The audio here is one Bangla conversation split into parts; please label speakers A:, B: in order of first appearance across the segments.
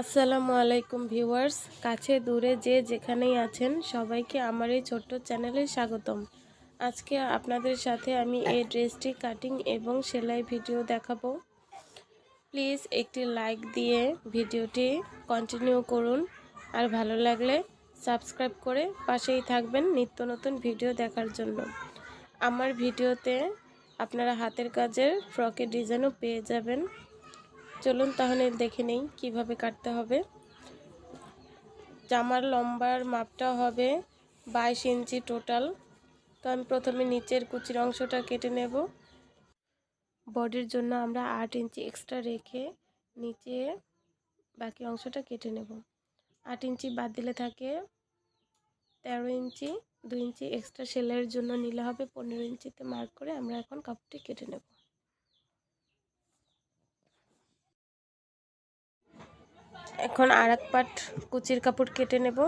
A: আসসালামু আলাইকুম ভিউয়ার্স, কাছে দূরে যে যেখানেই আছেন সবাইকে আমার এই ছোট্ট চ্যানেলে স্বাগতম। আজকে আপনাদের সাথে আমি এই ড্রেসটি কাটিং এবং সেলাই ভিডিও দেখাবো। প্লিজ একটি লাইক দিয়ে ভিডিওটি কন্টিনিউ করুন। আর ভালো লাগলে সাবস্ক্রাইব করে পাশেই থাকবেন নিত্য নতুন ভিডিও দেখার জন্য। আমার ভিডিওতে আপনারা হাতের কাজের ফ্রকের ডিজাইনও পেয়ে যাবেন। চলুন তাহলে দেখে নেই কীভাবে কাটতে হবে। জামার লম্বার মাপটা হবে বাইশ ইঞ্চি টোটাল তো আমি প্রথমে নিচের কুচির অংশটা কেটে নেব। বডির জন্য আমরা আট ইঞ্চি এক্সট্রা রেখে নিচে বাকি অংশটা কেটে নেব। আট ইঞ্চি বাদ দিলে থাকে তেরো ইঞ্চি, দুই ইঞ্চি এক্সট্রা সেলাইয়ের জন্য নিলে হবে পনেরো ইঞ্চিতে মার্ক করে আমরা এখন কাপড়টি কেটে নেব। এখন আর এক পাট কুচির কাপড় কেটে নেব।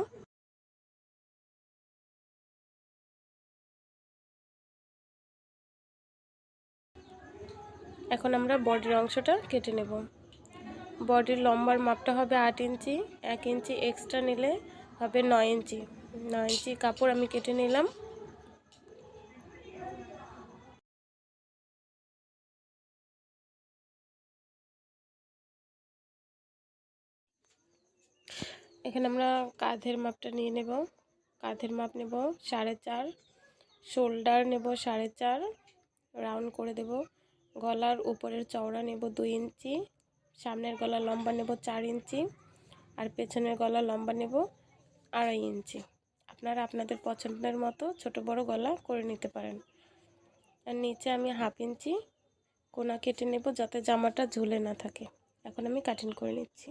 A: এখন আমরা বডির অংশটা কেটে নেব। বডির লম্বার মাপটা হবে আট ইঞ্চি, এক ইঞ্চি এক্সট্রা নিলে হবে নয় ইঞ্চি। নয় ইঞ্চি কাপড় আমি কেটে নিলাম। এখানে আমরা কাঁধের মাপটা নিয়ে নেব। কাঁধের মাপ নেব সাড়ে চার, শোল্ডার নেব সাড়ে চার, রাউন্ড করে দেব। গলার উপরের চওড়া নেব দুই ইঞ্চি, সামনের গলা লম্বা নেব চার ইঞ্চি, আর পেছনের গলা লম্বা নেব আড়াই ইঞ্চি। আপনারা আপনাদের পছন্দের মতো ছোট বড় গলা করে নিতে পারেন। আর নিচে আমি হাফ ইঞ্চি কোনা কেটে নেব যাতে জামাটা ঝুলে না থাকে। এখন আমি কাটিং করে নিচ্ছি।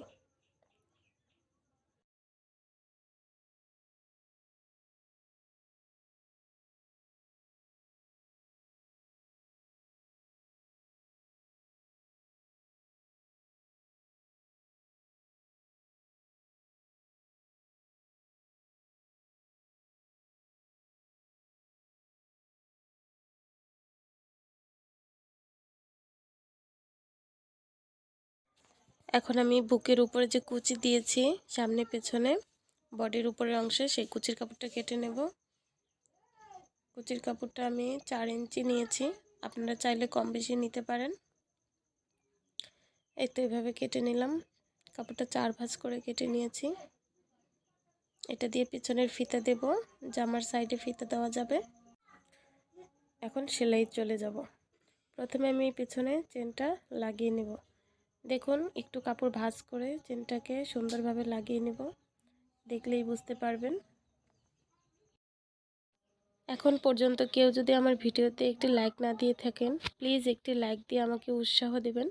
A: এখন আমি বুকের উপরে যে কুচি দিয়েছি, সামনে পেছনে, বডির উপরের অংশে, সেই কুচির কাপড়টা কেটে নেব। কুচির কাপড়টা আমি চার ইঞ্চি নিয়েছি, আপনারা চাইলে কম বেশি নিতে পারেন। এই তো এভাবে কেটে নিলাম, কাপড়টা চার ভাঁজ করে কেটে নিয়েছি। এটা দিয়ে পিছনের ফিতা দেব, জামার সাইডে ফিতা দেওয়া যাবে। এখন সেলাই চলে যাব। প্রথমে আমি পিছনে চেনটা লাগিয়ে নেব। দেখুন, একটু কাপড় ভাঁজ করে চেনটাকে সুন্দরভাবে লাগিয়ে নেব। দেখলেই বুঝতে পারবেন। এখন পর্যন্ত কেউ যদি আমার ভিডিওতে একটি লাইক না দিয়ে থাকেন প্লিজ একটি লাইক দিয়ে আমাকে উৎসাহ দেবেন।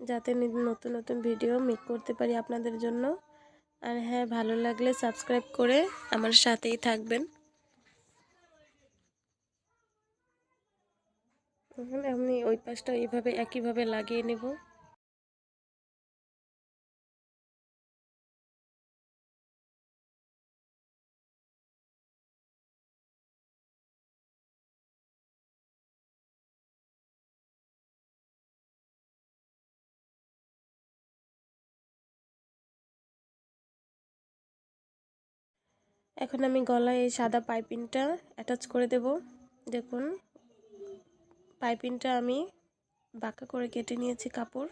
A: যাতে নতুন নতুন ভিডিও মেক করতে পারি আপনাদের জন্য। আর হ্যাঁ ভালো লাগলে সাবস্ক্রাইব করে আমার সাথেই থাকবেন। আমি ওই পাশটা এইভাবে, একইভাবে লাগিয়ে নেব। এখন আমি গলায় সাদা পাইপিংটা অ্যাটাচ করে দেব। দেখুন পাইপিংটা আমি বাঁকা করে কেটে নিয়েছি কাপড়।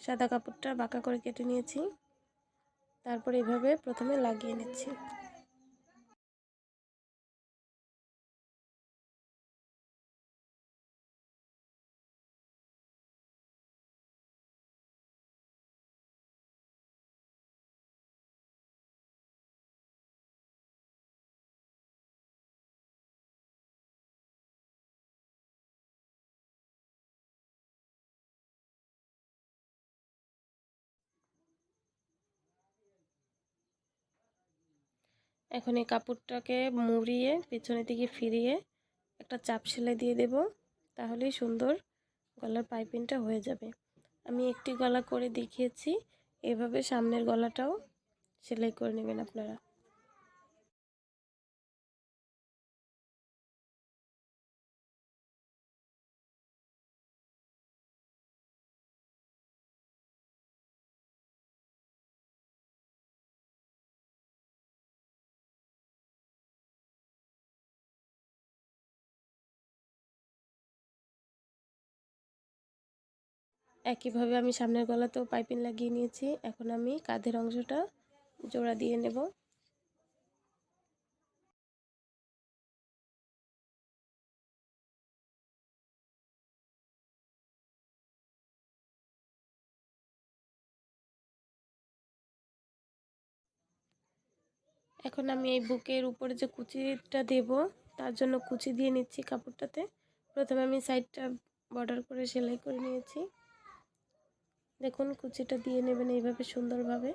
A: সাদা কাপড়টা বাঁকা করে কেটে নিয়েছি। তারপর এভাবে প্রথমে লাগিয়ে নিচ্ছি। এখন এই কাপড়টাকে মুড়িয়ে, পেছনের দিকে ফিরিয়ে একটা চাপ সেলাই দিয়ে দেব, তাহলেই সুন্দর গলার পাইপিংটা হয়ে যাবে। আমি একটি গলা করে দেখিয়েছি, এভাবে সামনের গলাটাও সেলাই করে নেবেন আপনারা। একইভাবে আমি সামনের গলাতেও পাইপিং লাগিয়ে নিয়েছি। এখন আমি কাঁধের অংশটা জোড়া দিয়ে নেব। এখন আমি এই বুকের উপরে যে কুচিটা দেব, তার জন্য কুচি দিয়ে নিচ্ছি কাপড়টাতে। প্রথমে আমি সাইডটা বর্ডার করে সেলাই করে নিয়েছি। দেখুন, কুচিটা দিয়ে নেবেন এইভাবে সুন্দরভাবে।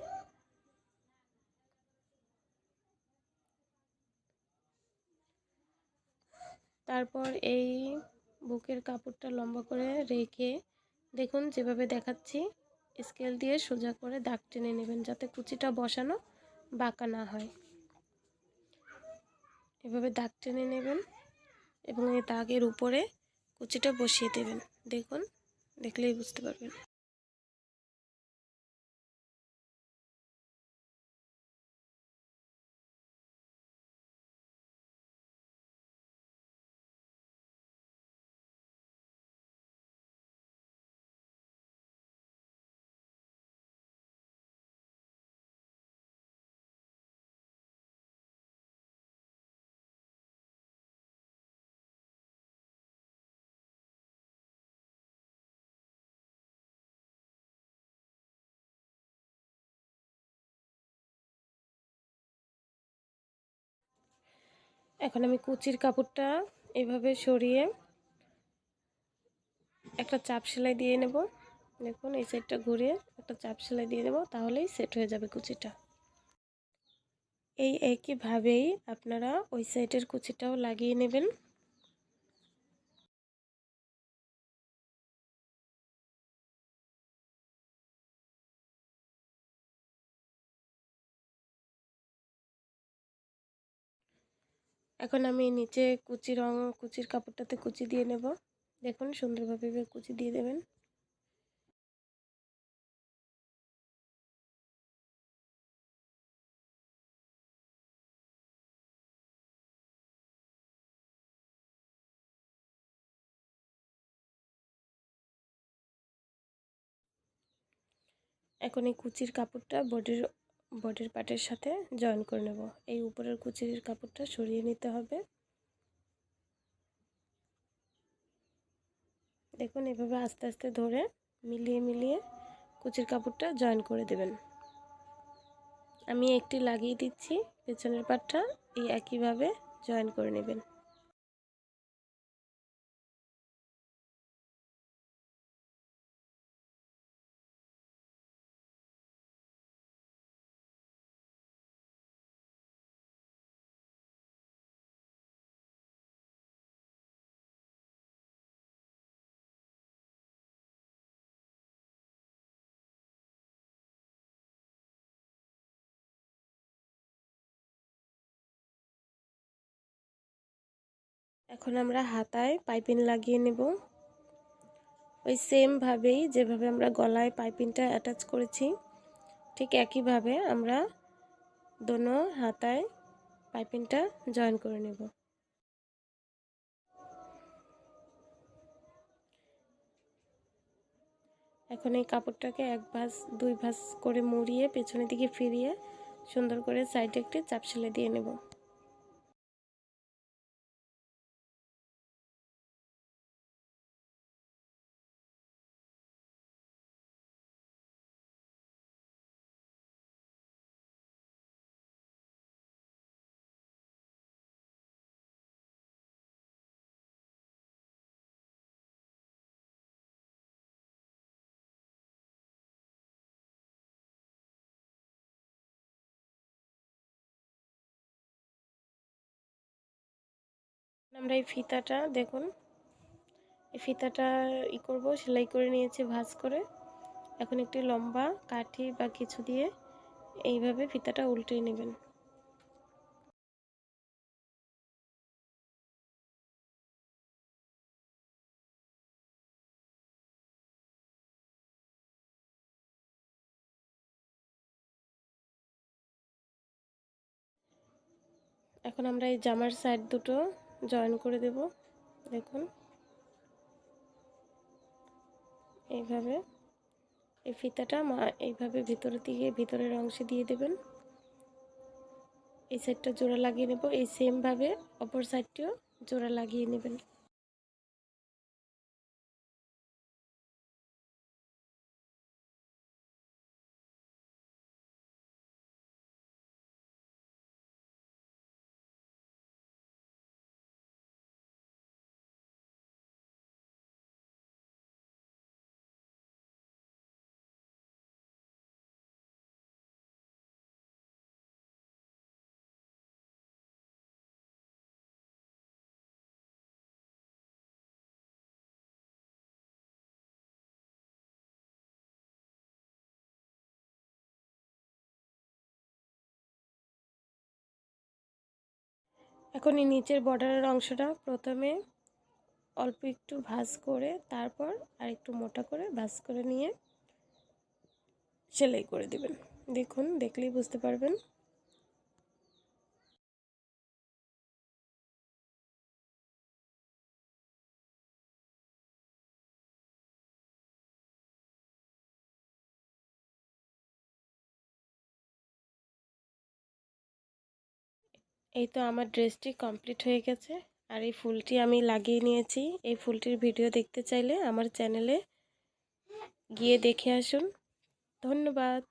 A: তারপর এই বুকের কাপড়টা লম্বা করে রেখে দেখুন, যেভাবে দেখাচ্ছি, স্কেল দিয়ে সোজা করে দাগ টেনে নেবেন যাতে কুচিটা বসানো বাঁকা না হয়। এভাবে দাগ টেনে নেবেন এবং এই দাগের উপরে কুচিটা বসিয়ে দেবেন। দেখুন, দেখলেই বুঝতে পারবেন। এখন আমি কুচির কাপড়টা এভাবে সরিয়ে একটা চাপ সেলাই দিয়ে নেব। দেখুন, এই সাইডটা ঘুরিয়ে একটা চাপ সেলাই দিয়ে নেব তাহলেই সেট হয়ে যাবে কুচিটা। এই একইভাবেই আপনারা ওই সাইডের কুচিটাও লাগিয়ে নেবেন। এখন আমি নিচে কুচি রং, কুচির কাপড়টাতে কুচি দিয়ে নেব। দেখুন, সুন্দরভাবে কুচি দিয়ে দেবেন। এখন এই কুচির কাপড়টা বডির বডির পার্টের সাথে জয়েন করে নেব। এই উপরের কুচির কাপড়টা সরিয়ে নিতে হবে। দেখুন, এভাবে আস্তে আস্তে ধরে মিলিয়ে মিলিয়ে কুচির কাপড়টা জয়েন করে দেবেন। আমি একটি লাগিয়ে দিচ্ছি, পেছনের পাটটা এই একইভাবে জয়েন করে নেবেন। এখন আমরা হাতায় পাইপিং লাগিয়ে নেব। ওই সেমভাবেই যেভাবে আমরা গলায় পাইপিংটা অ্যাটাচ করেছি, ঠিক একইভাবে আমরা দোনো হাতায় পাইপিংটা জয়েন করে নেব। এখন এই কাপড়টাকে এক ভাঁজ, দুই ভাঁজ করে মুড়িয়ে পেছনের দিকে ফিরিয়ে সুন্দর করে সাইডে একটি চাপ সেলাই দিয়ে নেব। আমরা এই ফিতাটা, দেখুন, এই ফিতাটা ই করব, সেলাই করে নিয়েছি ভাজ করে। এখন একটি লম্বা কাঠি বা কিছু দিয়ে এইভাবে ফিতাটা উল্টে নেবেন। এখন আমরা এই জামার সাইড দুটো জয়েন করে দেব। দেখুন। এইভাবে। এই ফিতাটা মা, এইভাবে ভিতরে দিয়ে, ভিতরের অংশে দিয়ে দেবেন। এই সাইডটা জোড়া লাগিয়ে নেব। এই সেমভাবে অপর সাইডটিও জোড়া লাগিয়ে নেবেন। এখন এই নিচের বর্ডারের অংশটা প্রথমে অল্প একটু ভাজ করে, তারপর আর একটু মোটা করে ভাজ করে নিয়ে সেলাই করে দেবেন। দেখুন, দেখলেই বুঝতে পারবেন। এই তো আমার ড্রেসটি কমপ্লিট হয়ে গেছে। আর এই ফুলটি আমি লাগিয়ে নিয়েছি। এই ফুলটির ভিডিও দেখতে চাইলে আমার চ্যানেলে গিয়ে দেখে আসুন। ধন্যবাদ।